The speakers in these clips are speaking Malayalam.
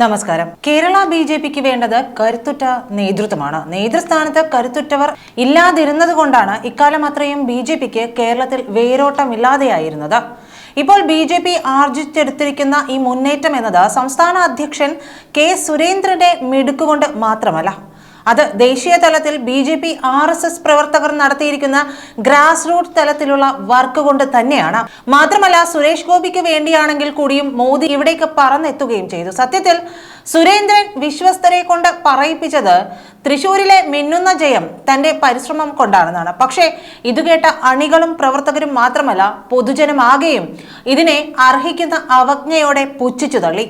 നമസ്കാരം. കേരള ബി ജെ പിക്ക് വേണ്ടത് കരുത്തുറ്റ നേതൃത്വമാണ്. നേതൃസ്ഥാനത്ത് കരുത്തുറ്റവർ ഇല്ലാതിരുന്നത് കൊണ്ടാണ് ഇക്കാലം അത്രയും ബി ജെ പിക്ക് കേരളത്തിൽ വേരോട്ടമില്ലാതെയായിരുന്നത്. ഇപ്പോൾ ബി ജെ പി ആർജിച്ചെടുത്തിരിക്കുന്ന ഈ മുന്നേറ്റം എന്നത് സംസ്ഥാന അധ്യക്ഷൻ കെ സുരേന്ദ്രന്റെ മിടുക്കുകൊണ്ട് മാത്രമല്ല അത് ദേശീയ തലത്തിൽ B J P R S S പ്രവർത്തകർ നടത്തിയിരിക്കുന്ന ഗ്രാസ് റൂട്ട് തലത്തിലുള്ള വർക്ക് കൊണ്ട് തന്നെയാണ്. മാത്രമല്ല സുരേഷ് ഗോപിക്ക് വേണ്ടിയാണെങ്കിൽ കൂടിയും മോദി ഇവിടേക്ക് പറന്നെത്തുകയും ചെയ്തു. സത്യത്തിൽ സുരേന്ദ്രൻ വിശ്വസ്തരെ കൊണ്ട് പറയിപ്പിച്ചത് തൃശൂരിലെ മിന്നുന്ന ജയം തന്റെ പരിശ്രമം കൊണ്ടാണെന്നാണ്. പക്ഷേ ഇത് കേട്ട അണികളും പ്രവർത്തകരും മാത്രമല്ല പൊതുജനമാകെയും ഇതിനെ അർഹിക്കുന്ന അവജ്ഞയോടെ പുച്ഛിച്ചു തള്ളി.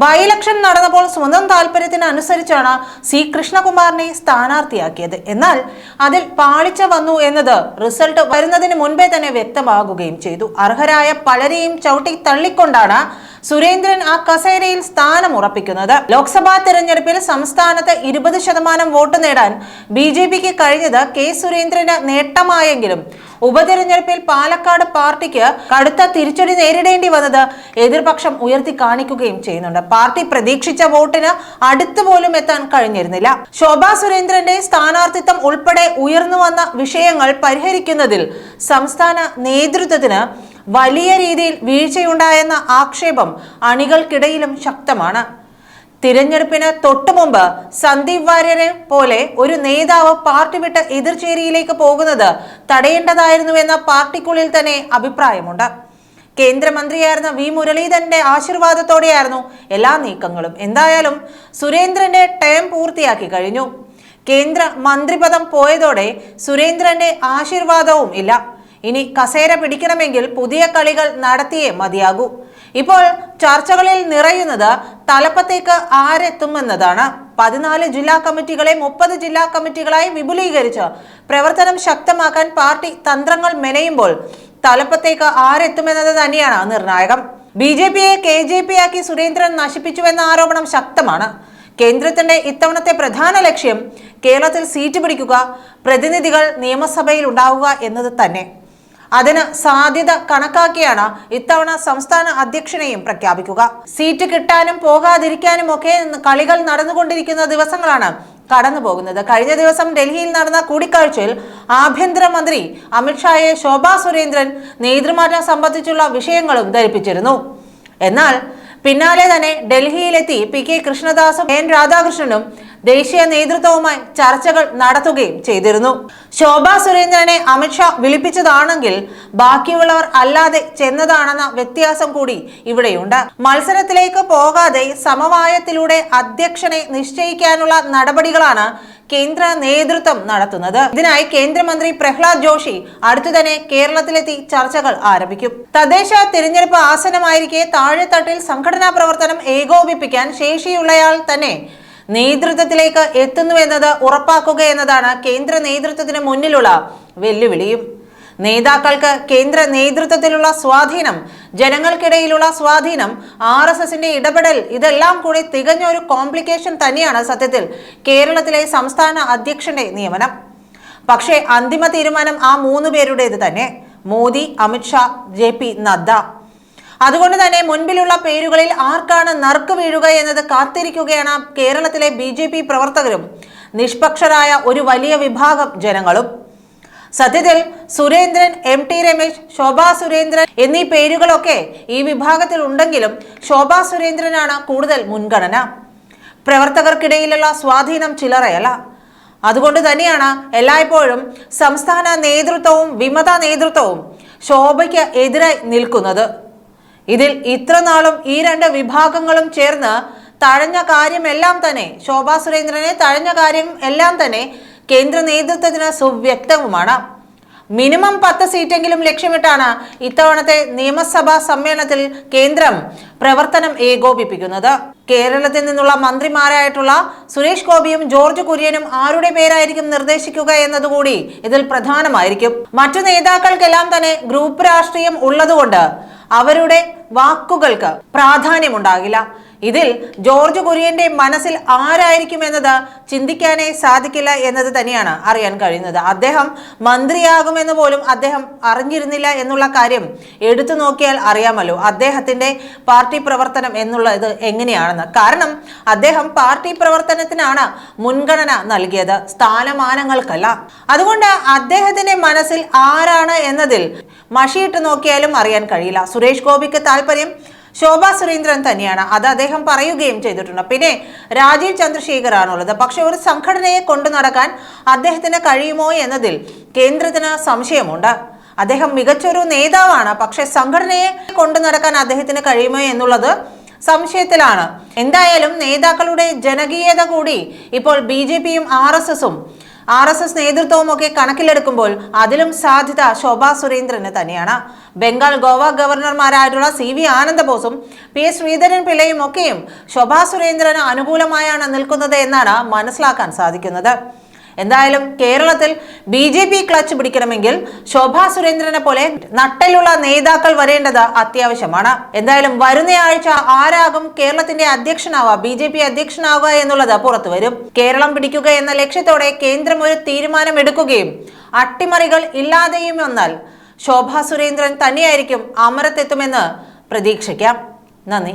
ബൈ ഇലക്ഷൻ നടന്നപ്പോൾ സ്വന്തം താല്പര്യത്തിന് അനുസരിച്ചാണ് സി കൃഷ്ണകുമാറിനെ സ്ഥാനാർത്ഥിയാക്കിയത്. എന്നാൽ അതിൽ പാളിച്ച വന്നു എന്നത് റിസൾട്ട് വരുന്നതിന് മുൻപേ തന്നെ വ്യക്തമാകുകയും ചെയ്തു. അർഹരായ പലരെയും ചവിട്ടി തള്ളിക്കൊണ്ടാണ് സുരേന്ദ്രൻ ആ കസേരയിൽ സ്ഥാനം ഉറപ്പിക്കുന്നത്. ലോക്സഭാ തെരഞ്ഞെടുപ്പിൽ സംസ്ഥാനത്ത് ഇരുപത് ശതമാനം വോട്ട് നേടാൻ ബി ജെ പിക്ക് കഴിഞ്ഞത് കെ സുരേന്ദ്രന് നേട്ടമായെങ്കിലും ഉപതെരഞ്ഞെടുപ്പിൽ പാലക്കാട് പാർട്ടിക്ക് കടുത്ത തിരിച്ചടി നേരിടേണ്ടി വന്നത് എതിർപക്ഷം ഉയർത്തി കാണിക്കുകയും ചെയ്യുന്നുണ്ട്. പാർട്ടി പ്രതീക്ഷിച്ച വോട്ടിന് അടുത്തുപോലും എത്താൻ കഴിഞ്ഞിരുന്നില്ല. ശോഭാ സുരേന്ദ്രന്റെ സ്ഥാനാർത്ഥിത്വം ഉൾപ്പെടെ ഉയർന്നു വന്ന വിഷയങ്ങൾ പരിഹരിക്കുന്നതിൽ സംസ്ഥാന നേതൃത്വത്തിന് വലിയ രീതിയിൽ വീഴ്ചയുണ്ടായെന്ന ആക്ഷേപം അണികൾക്കിടയിലും ശക്തമാണ്. തിരഞ്ഞെടുപ്പിന് തൊട്ടുമുമ്പ് സന്ദീപ് വാര്യരെ പോലെ ഒരു നേതാവ് പാർട്ടി വിട്ട് എതിർചേരിയിലേക്ക് പോകുന്നത് തടയേണ്ടതായിരുന്നുവെന്ന പാർട്ടിക്കുള്ളിൽ തന്നെ അഭിപ്രായമുണ്ട്. കേന്ദ്രമന്ത്രിയായിരുന്ന വി മുരളീധരന്റെ ആശീർവാദത്തോടെയായിരുന്നു എല്ലാ നീക്കങ്ങളും. എന്തായാലും സുരേന്ദ്രന്റെ ടേം പൂർത്തിയാക്കി കഴിഞ്ഞു. കേന്ദ്ര മന്ത്രിപദം പോയതോടെ സുരേന്ദ്രന്റെ ആശീർവാദവും ഇല്ല. ഇനി കസേര പിടിക്കണമെങ്കിൽ പുതിയ കളികൾ നടത്തിയേ മതിയാകൂ. ഇപ്പോൾ ചർച്ചകളിൽ നിറയുന്നത് തലപ്പത്തേക്ക് ആരെത്തുമെന്നതാണ്. പതിനാല് ജില്ലാ കമ്മിറ്റികളെ മുപ്പത് ജില്ലാ കമ്മിറ്റികളായി വിപുലീകരിച്ച് പ്രവർത്തനം ശക്തമാക്കാൻ പാർട്ടി തന്ത്രങ്ങൾ മെനയുമ്പോൾ തലപ്പത്തേക്ക് ആരെത്തുമെന്നത് തന്നെയാണ് നിർണായകം. ബി ജെ പിയെ കെ ജെ പി ആക്കി സുരേന്ദ്രൻ നശിപ്പിച്ചുവെന്ന ആരോപണം ശക്തമാണ്. കേന്ദ്രത്തിന്റെ ഇത്തവണത്തെ പ്രധാന ലക്ഷ്യം കേരളത്തിൽ സീറ്റ് പിടിക്കുക പ്രതിനിധികൾ നിയമസഭയിൽ ഉണ്ടാവുക എന്നത് തന്നെ. അതിന് സാധ്യത കണക്കാക്കിയാണ് ഇത്തവണ സംസ്ഥാന അധ്യക്ഷനെയും പ്രഖ്യാപിക്കുക. സീറ്റ് കിട്ടാനും പോകാതിരിക്കാനും ഒക്കെ കളികൾ നടന്നുകൊണ്ടിരിക്കുന്ന ദിവസങ്ങളാണ് കടന്നു പോകുന്നത്. കഴിഞ്ഞ ദിവസം ഡൽഹിയിൽ നടന്ന കൂടിക്കാഴ്ചയിൽ ആഭ്യന്തരമന്ത്രി അമിത്ഷായെ ശോഭാ സുരേന്ദ്രൻ നേതൃമാറ്റം സംബന്ധിച്ചുള്ള വിഷയങ്ങളും ധരിപ്പിച്ചിരുന്നു. എന്നാൽ പിന്നാലെ തന്നെ ഡൽഹിയിലെത്തി പി കെ കൃഷ്ണദാസും എൻ രാധാകൃഷ്ണനും ദേശീയ നേതൃത്വവുമായി ചർച്ചകൾ നടത്തുകയും ചെയ്തിരുന്നു. ശോഭാ സുരേന്ദ്രനെ അമിത്ഷാ വിളിപ്പിച്ചതാണെങ്കിൽ ബാക്കിയുള്ളവർ അല്ലാതെ ചെന്നതാണെന്ന വ്യത്യാസം കൂടി ഇവിടെയുണ്ട്. മത്സരത്തിലേക്ക് പോകാതെ സമവായത്തിലൂടെ അധ്യക്ഷനെ നിശ്ചയിക്കാനുള്ള നടപടികളാണ് കേന്ദ്ര നേതൃത്വം നടത്തുന്നത്. ഇതിനായി കേന്ദ്രമന്ത്രി പ്രഹ്ലാദ് ജോഷി അടുത്തു തന്നെ കേരളത്തിലെത്തി ചർച്ചകൾ ആരംഭിക്കും. തദ്ദേശ തിരഞ്ഞെടുപ്പ് ആസനമായിരിക്കെ താഴെത്തട്ടിൽ സംഘടനാ പ്രവർത്തനം ഏകോപിപ്പിക്കാൻ ശേഷിയുള്ളയാൾ തന്നെ നേതൃത്വത്തിലേക്ക് എത്തുന്നുവെന്നത് ഉറപ്പാക്കുക എന്നതാണ് കേന്ദ്ര നേതൃത്വത്തിന് മുന്നിലുള്ള വെല്ലുവിളിയും. നേതാക്കൾക്ക് കേന്ദ്ര നേതൃത്വത്തിലുള്ള സ്വാധീനം ജനങ്ങൾക്കിടയിലുള്ള സ്വാധീനം ആർ എസ് എസിന്റെ ഇടപെടൽ ഇതെല്ലാം കൂടി തികഞ്ഞ ഒരു കോംപ്ലിക്കേഷൻ തന്നെയാണ് സത്യത്തിൽ കേരളത്തിലെ സംസ്ഥാന അധ്യക്ഷന്റെ നിയമനം. പക്ഷേ അന്തിമ തീരുമാനം ആ മൂന്ന് പേരുടേത് തന്നെ. Modi Amit Shah J P Nadda. അതുകൊണ്ട് തന്നെ മുൻപിലുള്ള പേരുകളിൽ ആർക്കാണ് നറുക്ക് വീഴുക എന്നത് കാത്തിരിക്കുകയാണ് കേരളത്തിലെ ബി ജെ പി പ്രവർത്തകരും നിഷ്പക്ഷരായ ഒരു വലിയ വിഭാഗം ജനങ്ങളും. സത്യത്തിൽ സുരേന്ദ്രൻ എം ടി രമേശ് ശോഭാ സുരേന്ദ്രൻ എന്നീ പേരുകളൊക്കെ ഈ വിഭാഗത്തിൽ ഉണ്ടെങ്കിലും ശോഭാ സുരേന്ദ്രനാണ് കൂടുതൽ മുൻഗണന. പ്രവർത്തകർക്കിടയിലുള്ള സ്വാധീനം ചിലറയല്ല അതുകൊണ്ട് തന്നെയാണ് എല്ലായ്പ്പോഴും സംസ്ഥാന നേതൃത്വവും വിമത നേതൃത്വവും ശോഭയ്ക്ക് എതിരായി നിൽക്കുന്നത്. ഇതിൽ ഇത്ര നാളും ഈ രണ്ട് വിഭാഗങ്ങളും ചേർന്ന് തഴഞ്ഞ കാര്യമെല്ലാം തന്നെ ശോഭാ സുരേന്ദ്രനെ തഴഞ്ഞ കാര്യം എല്ലാം തന്നെ കേന്ദ്ര നേതൃത്വത്തിന് സുവ്യക്തവുമാണ്. മിനിമം പത്ത് സീറ്റെങ്കിലും ലക്ഷ്യമിട്ടാണ് ഇത്തവണത്തെ നിയമസഭാ സമ്മേളനത്തിൽ കേന്ദ്രം പ്രവർത്തനം ഏകോപിപ്പിക്കുന്നത്. കേരളത്തിൽ നിന്നുള്ള മന്ത്രിമാരായിട്ടുള്ള സുരേഷ് ഗോപിയും ജോർജ് കുര്യനും ആരുടെ പേരായിരിക്കും നിർദ്ദേശിക്കുക എന്നതുകൂടി ഇതിൽ പ്രധാനമായിരിക്കും. മറ്റു നേതാക്കൾക്കെല്ലാം തന്നെ ഗ്രൂപ്പ് രാഷ്ട്രീയം ഉള്ളതുകൊണ്ട് അവരുടെ വാക്കുകൾക്ക് പ്രാധാന്യമുണ്ടാകില്ല. ഇതിൽ ജോർജ് കുര്യന്റെ മനസ്സിൽ ആരായിരിക്കും എന്നത് ചിന്തിക്കാനേ സാധിക്കില്ല എന്നത് തന്നെയാണ് അറിയാൻ കഴിയുന്നത്. അദ്ദേഹം മന്ത്രിയാകുമെന്ന് പോലും അദ്ദേഹം അറിഞ്ഞിരുന്നില്ല എന്നുള്ള കാര്യം എടുത്തു നോക്കിയാൽ അറിയാമല്ലോ. അദ്ദേഹത്തിന്റെ പാർട്ടി പ്രവർത്തനം എന്നുള്ളത് എങ്ങനെയാണെന്ന്. കാരണം അദ്ദേഹം പാർട്ടി പ്രവർത്തനത്തിനാണ് മുൻഗണന നൽകിയത് സ്ഥാനമാനങ്ങൾക്കല്ല. അതുകൊണ്ട് അദ്ദേഹത്തിന്റെ മനസ്സിൽ ആരാണ് എന്നതിൽ മഷിയിട്ട് നോക്കിയാലും അറിയാൻ കഴിയില്ല. സുരേഷ് ഗോപിക്ക് താല്പര്യം ശോഭാ സുരേന്ദ്രൻ തന്നെയാണ്. അത് അദ്ദേഹം പറയുകയും ചെയ്തിട്ടുണ്ട്. പിന്നെ രാജീവ് ചന്ദ്രശേഖർ ആണുള്ളത് പക്ഷെ ഒരു സംഘടനയെ കൊണ്ടു നടക്കാൻ അദ്ദേഹത്തിന് കഴിയുമോ എന്നതിൽ കേന്ദ്രത്തിന് സംശയമുണ്ട്. അദ്ദേഹം മികച്ചൊരു നേതാവാണ്. പക്ഷെ സംഘടനയെ കൊണ്ടു നടക്കാൻ അദ്ദേഹത്തിന് കഴിയുമോ എന്നുള്ളത് സംശയത്തിലാണ്. എന്തായാലും നേതാക്കളുടെ ജനകീയത കൂടി ഇപ്പോൾ ബി ജെ പിയും ആർ എസ് എസും ആർ എസ് എസ് നേതൃത്വവും ഒക്കെ കണക്കിലെടുക്കുമ്പോൾ അതിലും സാധ്യത ശോഭാ സുരേന്ദ്രന് തന്നെയാണ്. ബംഗാൾ ഗോവ ഗവർണർമാരായിട്ടുള്ള സി വി ആനന്ദബോസും പി എസ് ശ്രീധരൻ പിള്ളയും ഒക്കെയും ശോഭാ സുരേന്ദ്രന് അനുകൂലമായാണ് നിൽക്കുന്നത് എന്നാണ് മനസ്സിലാക്കാൻ സാധിക്കുന്നത്. എന്തായാലും കേരളത്തിൽ ബി ജെ പി ക്ലച്ച് പിടിക്കണമെങ്കിൽ ശോഭാ സുരേന്ദ്രനെ പോലെ നട്ടലുള്ള നേതാക്കൾ വരേണ്ടത് അത്യാവശ്യമാണ്. എന്തായാലും വരുന്ന ആഴ്ച ആരാകും കേരളത്തിന്റെ അധ്യക്ഷനാവുക ബി ജെ പി അധ്യക്ഷനാവുക എന്നുള്ളത് പുറത്തു വരും. കേരളം പിടിക്കുക എന്ന ലക്ഷ്യത്തോടെ കേന്ദ്രം ഒരു തീരുമാനം എടുക്കുകയും അട്ടിമറികൾ ഇല്ലാതെയും വന്നാൽ ശോഭാ സുരേന്ദ്രൻ തന്നെയായിരിക്കും അമരത്തെത്തുമെന്ന് പ്രതീക്ഷിക്കാം. നന്ദി.